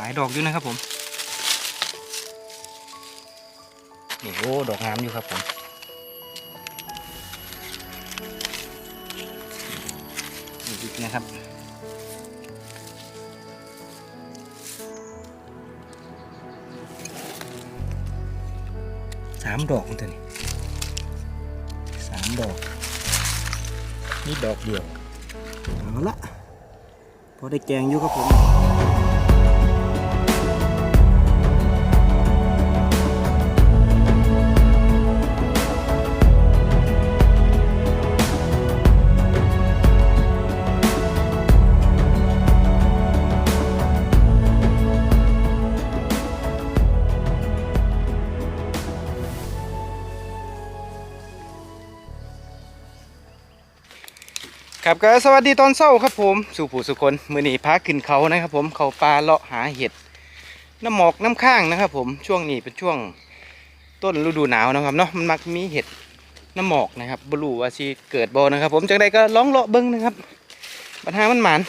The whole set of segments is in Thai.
ลายดอกอยู่นะครับผมนี่โอ้ดอกงามอยู่ครับผมนี่อีกนะครับสามดอกมันตัวนี้สามดอก นี่ดอกเดียวเอาละพอได้แกงอยู่ครับผม ครับก็สวัสดีตอนเช้าครับผมสู่ผู้สุคนมือหนี้พาขึ้นเขานะครับผมเขาปลาเลาะหาเห็ดน้ำหมอกน้ำข้างนะครับ ผมช่วงนี้เป็นช่วงต้นฤดูหนาวนะครับเนาะมันมักมีเห็ดน้ำหมอกนะครับบรูว่าสิเกิดบ่นะครับ ผมจังใดก็ร้องเลาะเบิ้งนะครับปัญหามันหมาน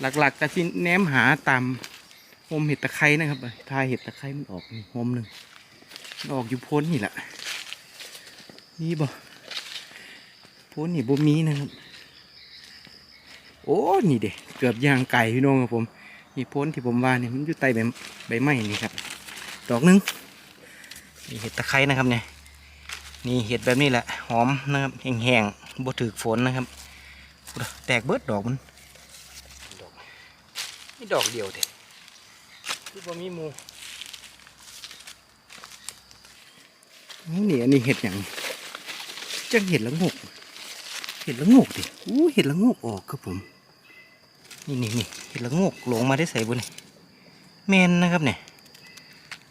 หลักๆก็สิแนมหาตามโฮมเห็ดตะไคร้นะครับทายเห็ดตะไคร้มันออกนี่โฮมหนึ่งออกอยู่พ้นนี่แหละนี่บ่พ้นนี่บ่มีนะครับ โอ้ นี่เด็เกือบย่างไก่พี่น้องครับผม นี่พ้นที่ผมว่าเนี่ยมันอยู่ใต้ใบใบไม้นี่ครับ ดอกหนึงนี่เห็ดตะไคร้นะครับเนี่ย นี่เห็ดแบบนี้แหละ หอมนะครับแห้งๆบ่ถือฝนนะครับ แตกเบิดดอกมัน ดอกนี่ดอกเดียวเด็คือบ่มีหมูนี่อันนี้เห็ดอย่างจังเห็ดละงก เห็ดละงกดิอู้เห็ดละงกออกครับผม นี่นี่นี่เห็ดละงกหลงมาได้ใส่บุญแมนนะครับเนี่ย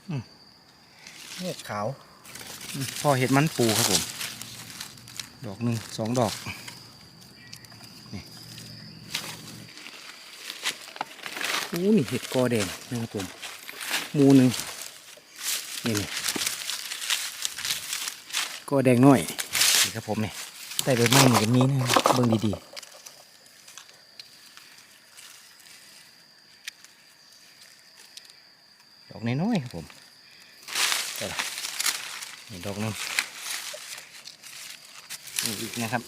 อืมโงกขาว พอเห็ดมันปูครับผม ดอกหนึ่งสองดอกนี่อู้นี่เห็ดกอแดงนะครับผมหมูหนึ่งนี่นี่กอแดงน้อยนี่ครับผมเนี่ย แต่ใบไม้นี่ก็มีนะเบิ่งดีๆดอกน้อยๆครับผมนี่ดอกนึงนี่อีกนะครับ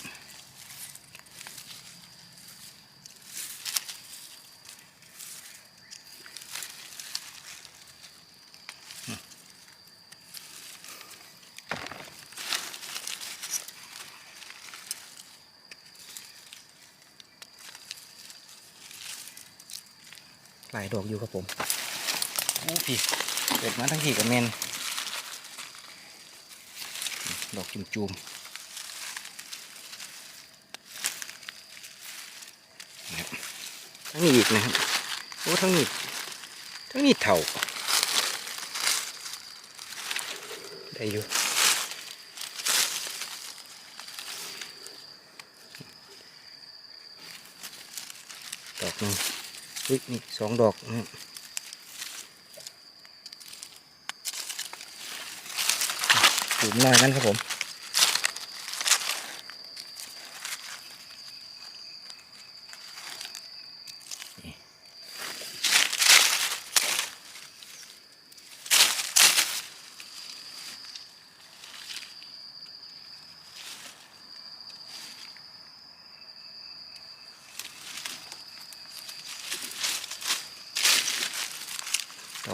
หลายดอกอยู่ครับผมอู้พี่เกิดมาทั้งที่กับเมนดอกจุ่มๆนะครับทั้งนี้อีกนะครับโอ้ทั้งนี้ทั้งนี้เถ่าได้อยู่ดอกนึง อุ้ยนี่สองดอกนะครับจุ่มหน้ากันครับผม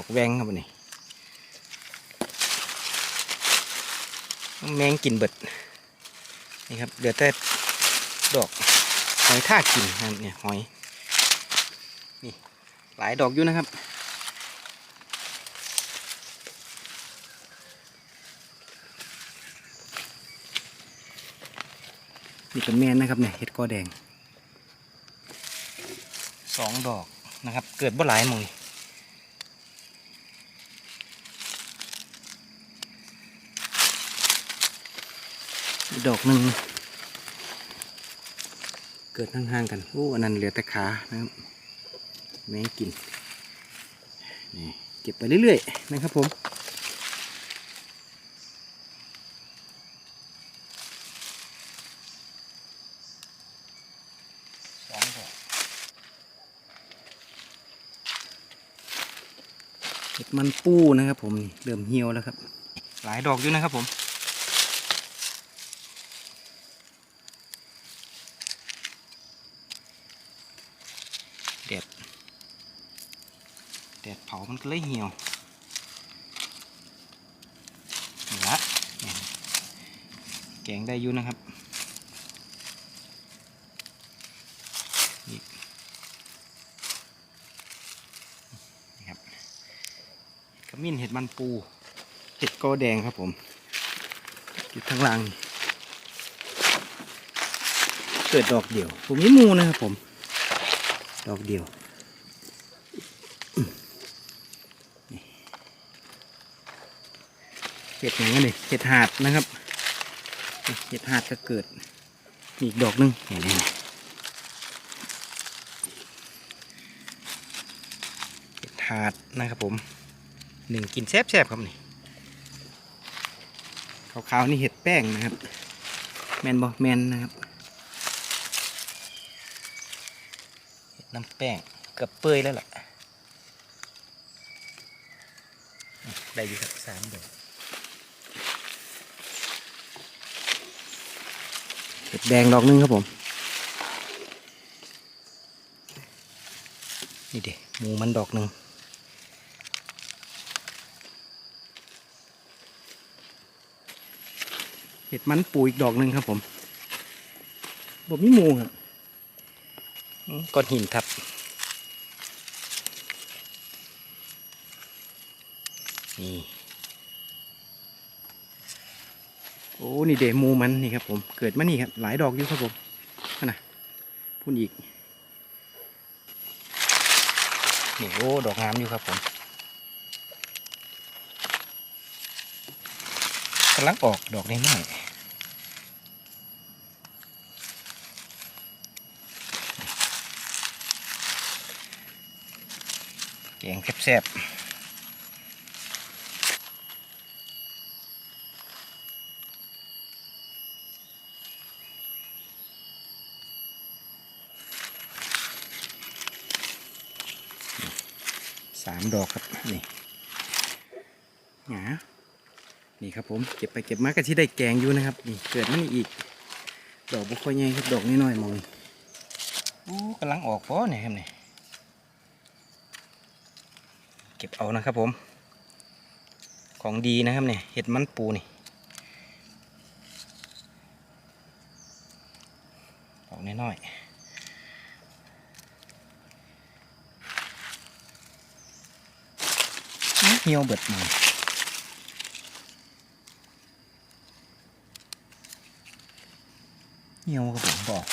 อกแวงครับนี่แมงกินเบิดนี่ครับเดือแต่ดอกหอยท่ากินนะครับเนี่ยหอยนี่หลายดอกอยู่นะครับนี่เป็นแมนนะครับเนี่ยเห็ดกอแดงสองดอกนะครับ เกิดบ่หลายมองนี่ อีกดอกหนึ่งเกิดห่างๆกันโอ้อันนั้นเหลือแต่ขานะครับแม่กินนี่เก็บไปเรื่อยๆนะครับผมสองดอกเห็ดมันปูนะครับผมเริ่มเหี่ยวแล้วครับ หลายดอกอยู่นะครับผม แดดแดดเผามันก็เลยเหี่ยวนี่ละแกงได้อยู่นะครับนี่นี่ครับขมิ้นเห็ดมันปู เห็ดกอแดงครับผมอยู่ข้างล่าง เกิดดอกเดี่ยวผมมีหมูนะครับผม ดอกเดียวเห็ดอย่างนี้เลยเห็ดหาดนะครับเห็ดหาดก็เกิดอีกดอกหนึงเห็นไหมเห็ดหาดนะครับผมหนึ่งกินแซ่บๆครับนี่ขาวๆนี่เห็ดแป้งนะครับ แมนบอแมนนะครับเห็ด น้ำแป้งกือบเปื่อยแล้วล่ะได้ดีครับสามดอกเห็ดแดงดอกหนึงครับผม นี่เด็หมูมันดอกหนึ่งเห็ดมันปูอีกดอกหนึ่งครับผมบ่มีหมูครับอืม ก้อนหินทับ นี่ โอ้ นี่เดมูมันนี่ครับผม เกิดมานี่ครับ หลายดอกอยู่ครับผมนั่นนะพุ่นอีก นี่โอ้ ดอกงามอยู่ครับผมกำลังออกดอกน้อย ๆแกงแซ่บๆสามดอกครับ นี่หงานี่ครับผมเก็บไปเก็บมาก็ที่ได้แกงอยู่นะครับ นี่เกิดมันอีก ดอกบุคคลใหญ่ครับดอกน้อยๆมองโอู้กำลังออกพอเนี่ยครับนี่ เก็บเอานะครับผม ของดีนะครับเนี่ยเห็ดมันปูนี่ดอกน้อยๆเหี่ยวเบิดมือเหี่ยวครับผมบอก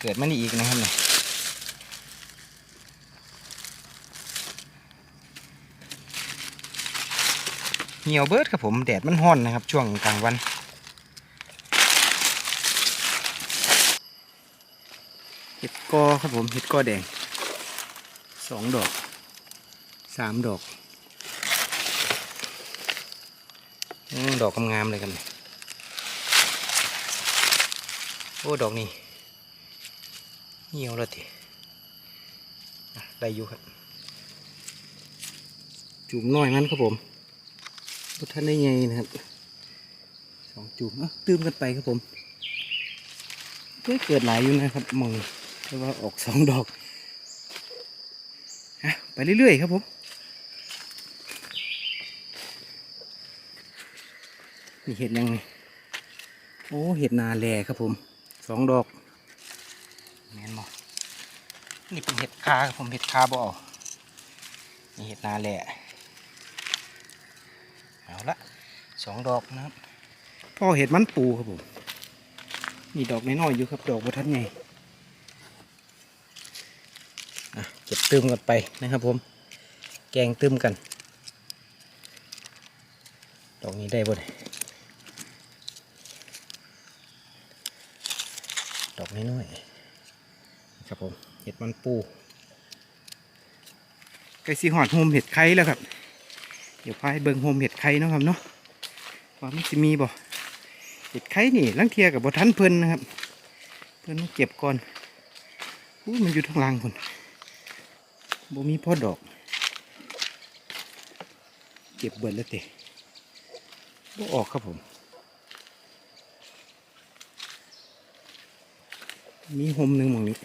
เกิดมันอีกนะครับเนี่ย เหี่ยวเบิดครับผมแดดมันห้อนนะครับ ช่วงกลางวัน เห็ดกอครับผมเห็ดกอแดงสองดอกสามดอกดอกงามๆเลยกันโอ้ดอกนี้เหี่ยวแล้วทีได้อยู่ครับ จุ่มน้อยนั้นครับผม พุท่านได้ไงนะครับสองจุ่มอะตื้มกันไปครับผมเพื่อเกิดหลายอยู่นะครับมองแต่ว่าออกสองดอกฮะไปเรื่อยๆครับผมนี่เห็ดยังไงโอ้เห็ดนาแลครับผมสองดอกแมนบอนี่เป็นเห็ดคาครับผมเห็ดคาบเอานี่เห็ดนาแหลเอาละ สองดอกนะครับพ่อเห็ดมันปูครับผมนี่ดอกน้อยๆอยู่ครับดอกบัวทันไงอะเก็บตืมกันไปนะครับผม แกงตืมกัน ดอกนี้ได้บ่เนี่ยดอกน้อยๆครับผมเห็ดมันปูไก่สีหอดโฮมเห็ดไข่แล้วครับ เดี๋ยวพายเบิงโฮมเห็ดไข่นะครับเนาะ ว่ามันจะมีบ่เห็ดไข่นี่ลังเทียกับบ่ทันเพิ่นนะครับ เพิ่นเก็บก่อนอู้มันอยู่ทางล่างคนบ่มีพ่อดอก เก็บเบิดแล้วเตะบ่ออกครับผม มีหมหนึ่งมองนี้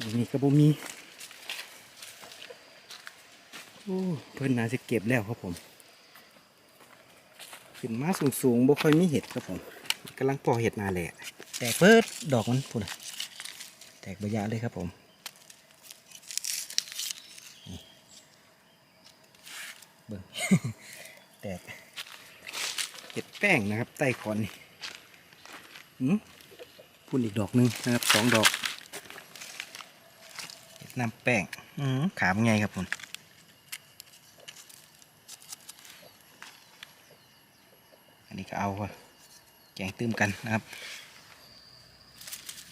มองนี้ก็บ่มีโอ้เพิ่นน่าจะเก็บแล้วครับผม ขึ้นมาสูงสูงๆบ่ค่อยมีเห็ดครับผมกำลังปอเห็ดนาแหละแตกเปิดดอกมันพุ่นแตกใบยะเลยครับผมนี่เบิ่งแตกเห็ดแป้งนะครับ ใต้คอนนี่พุ่นอีกดอกหนึงนะครับสองดอกเห็ดน้ำแป้งอืมขามนไงครับผม อันนี้ ก็เอาแกงตื้มกันนะครับ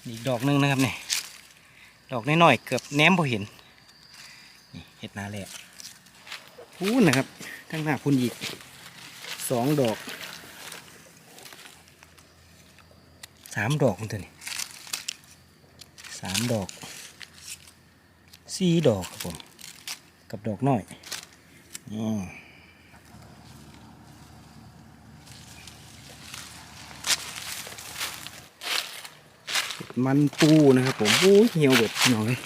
อีกดอกหนึงนะครับเนี่ยดอกน้อยๆเกือบแนมพอเห็นนี่เห็ดนาแหละพูนนะครับข้งหน้าพุ่นอีกสองดอกสามดอกคุณตัวนี้สามดอกสี่ดอกครับผมกับดอกน้อยอืม มันปูนะครับผมโอ้ยเหี่ยวเบิดหน่อย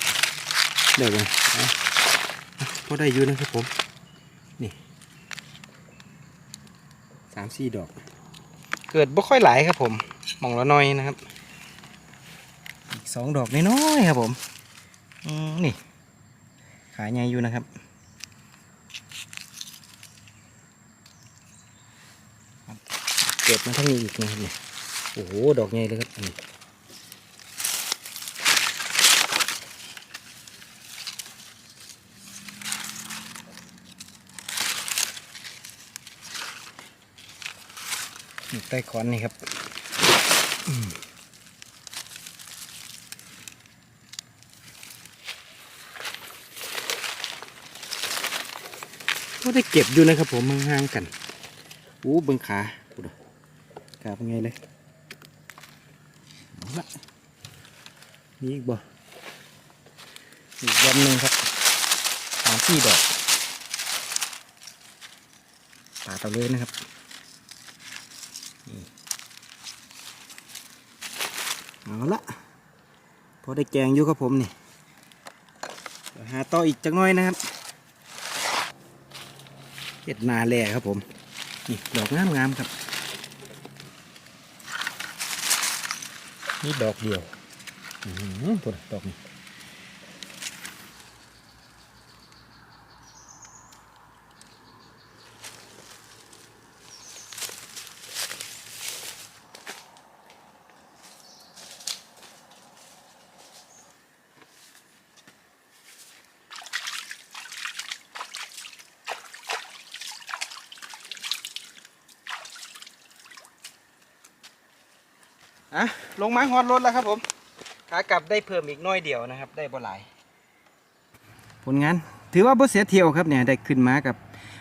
เดี๋ยวกันเอาเอาพอได้อยู่นะครับผม นี่สามสี่ดอก เกิดบ่ค่อยหลายครับผมมองละน้อยนะครับ อีกสองดอกน้อยครับผมนี่ ขายใหญ่อยู่นะครับเกิดมาทั้งนี้อีกนะครับเนี่ยโอ้โห ดอกใหญ่เลยครับอันนี้ ใต้คอนนี่ครับก็ได้เก็บอยู่นะครับผมห่างๆกันอู้เบิงขาดูดิขาเป็นไงเลยเอาละมีอีกบ่อีกยำหนึ่งครับสามสี่ดอกปาดเอาเลยนะครับ เอาละพอได้แกงอยู่ครับผมนี่หาต่ออีกจักน้อยนะครับเห็ดนาแล่ครับผม นี่ดอกงามงามๆครับ นี่ดอกเดียวอือหือตัวดอกนี้ อะลงมาฮอดรถแล้วครับผม ขากลับได้เพิ่มอีกน้อยเดียวนะครับ ได้บ่หลาย ผลงาน ถือว่าบ่เสียเที่ยวครับเนี่ยได้ขึ้นมากับ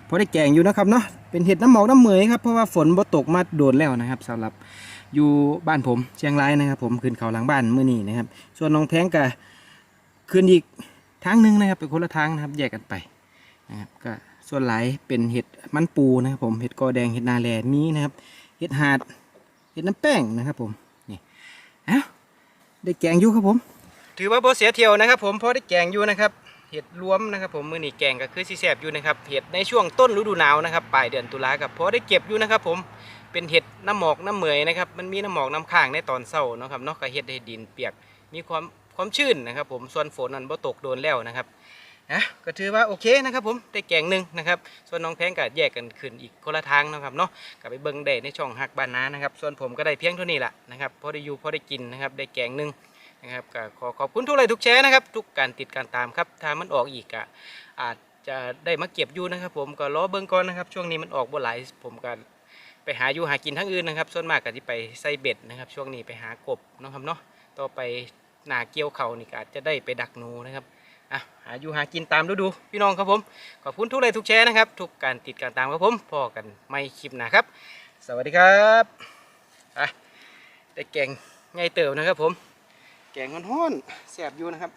พอได้แกงอยู่นะครับเนาะเป็นเห็ดน้ำหมอกน้ำเหมยครับเพราะว่าฝนบ่ตกมาโดนแล้วนะครับสำหรับอยู่บ้านผมเชียงรายนะครับผมขึ้นเขาหลังบ้านเมื่อนี้นะครับ ส่วนน้องแพงก็ขึ้นอีกทางหนึ่งนะครับเป็นคนละทางนะครับแยกกันไปนะครับก็ส่วนหลายเป็นเห็ดมันปูนะครับผมเห็ดกอแดงเห็ดนาแลมีนะครับเห็ดหาดเห็ดน้ำแป้งนะครับผม เอ้าได้แกงอยู่ครับผม ถือว่าโบเสียเที่ยวนะครับ ผมเพราะได้แกงอยู่นะครับเห็ดรวมนะครับผมมือหนีแกงก็คือสีแสบอยู่นะครับเห็ดในช่วงต้นฤดูหนาวนะครับปลายเดือนตุลากับเพราะได้เก็บอยู่นะครับ ผมเป็นเห็ดน้ำหมอกน้ำเหมยนะครับมันมีน้ำหมอกน้ำค้างในตอนเช้านะครับเนากเห็ดให้ดินเปียกมีความความชื้นนะครับ ผมส่วนฝนนั้นบ่ตกโดนแล้วนะครับ นะก็ถือว่าโอเคนะครับผมได้แกงหนึ่งนะครับส่วนน้องแพงก็แยกกันขึ้นอีกคนละทางนะครับเนาะก็ไปเบิ่งได้ในช่องหักบานนานะครับส่วนผมก็ได้เพียงเท่านี้แหละนะครับพอได้อยู่พอได้กินนะครับได้แกงหนึ่งนะครับก็ขอขอบคุณทุกไลค์ทุกแชร์นะครับทุกการติดการตามครับถ้ามันออกอีกอะอาจจะได้มาเก็บอยู่นะครับ ผมก็รอเบิ่งก่อนนะครับ ช่วงนี้มันออกบ่หลายผมก็ไปหาอยู่หากินทั้งอื่นนะครับ ส่วนมากก็ที่ไปใส่เบ็ดนะครับ ช่วงนี้ไปหากบนะครับเนาะต่อไปหนาเกี่ยวเขานี่ก็อาจจะได้ไปดักหนูนะครับ อะหาอยู่หากินตามฤดูพี่น้องครับผม ขอบคุณทุกไลค์ทุกแชร์นะครับ ทุกการติดการตามครับผมพอกันไม่คลิปหนะครับ สวัสดีครับอะได้แกงไงเติมนะครับผม แกงห้อนๆแสบอยู่นะครับ